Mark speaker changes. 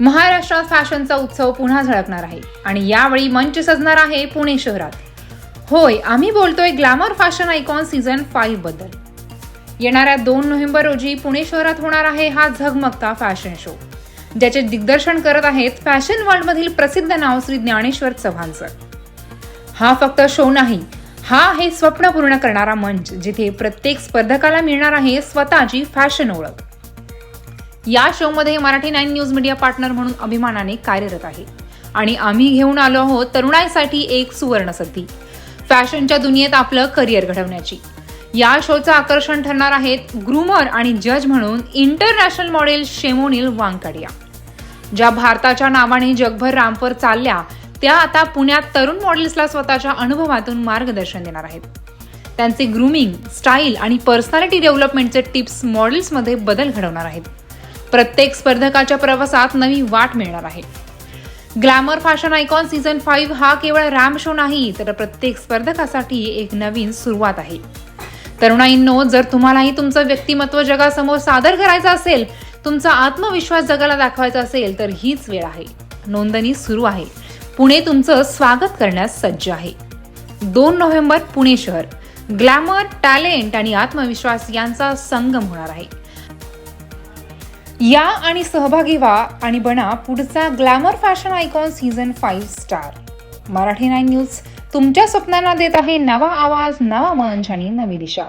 Speaker 1: महाराष्ट्रात फॅशनचा उत्सव पुन्हा झळकणार आहे आणि यावेळी मंच सजणार आहे पुणे शहरात. होय आम्ही बोलतोय ग्लॅमर फॅशन आयकॉन सीझन फाईव्हबद्दल. येणाऱ्या दोन नोव्हेंबर रोजी पुणे शहरात होणार आहे हा झगमगता फॅशन शो. ज्याचे दिग्दर्शन करत आहेत फॅशन वर्ल्डमधील प्रसिद्ध नाव श्री ज्ञानेश्वर चव्हाण सर हा फक्त शो नाही हा आहे स्वप्न पूर्ण करणारा मंच जिथे प्रत्येक स्पर्धकाला मिळणार आहे स्वतःची फॅशन ओळख. या शोमध्ये Marathi nine news media partner म्हणून अभिमानाने कार्यरत आहे. आणि आम्ही घेऊन आलो आहोत तरुणाईसाठी एक सुवर्ण संधी फॅशनच्या दुनियेत आपलं करिअर घडवण्याची. या शोचं आकर्षण ठरणार आहेत ग्रुमर आणि जज म्हणून इंटरनॅशनल मॉडेल शेमोनिल वांकडिया. ज्या भारताच्या नावाने जगभर रामपर चालल्या त्या आता पुण्यात तरुण मॉडेल्सला स्वतःच्या अनुभवातून मार्गदर्शन देणार आहेत. त्यांचे ग्रुमिंग स्टाईल आणि पर्सनॅलिटी डेव्हलपमेंटचे टिप्स मॉडेल्समध्ये बदल घडवणार आहेत. प्रत्येक स्पर्धकाच्या प्रवासात नवी वाट मिळणार आहे. Glamour fashion icon season five हा केवळ रॅम शो नाही तर प्रत्येक स्पर्धकासाठी एक नवीन सुरुवात आहे. तरुणाईंनो जर तुम्हालाही तुमचं व्यक्तिमत्व जगासमोर सादर करायचं असेल तुमचा आत्मविश्वास जगाला दाखवायचा असेल तर हीच वेळ आहे. नोंदणी सुरू आहे. पुणे तुमचं स्वागत करण्यास सज्ज आहे. दोन नोव्हेंबर पुणे शहर. ग्लॅमर टॅलेंट आणि आत्मविश्वास यांचा संगम होणार आहे. या आणि सहभागी व्हा आणि बना पुढचा glamour fashion icon season five star. Marathi nine news तुमच्या स्वप्नांना देत आहे नवा आवाज नवा मंच आणि नवी दिशा.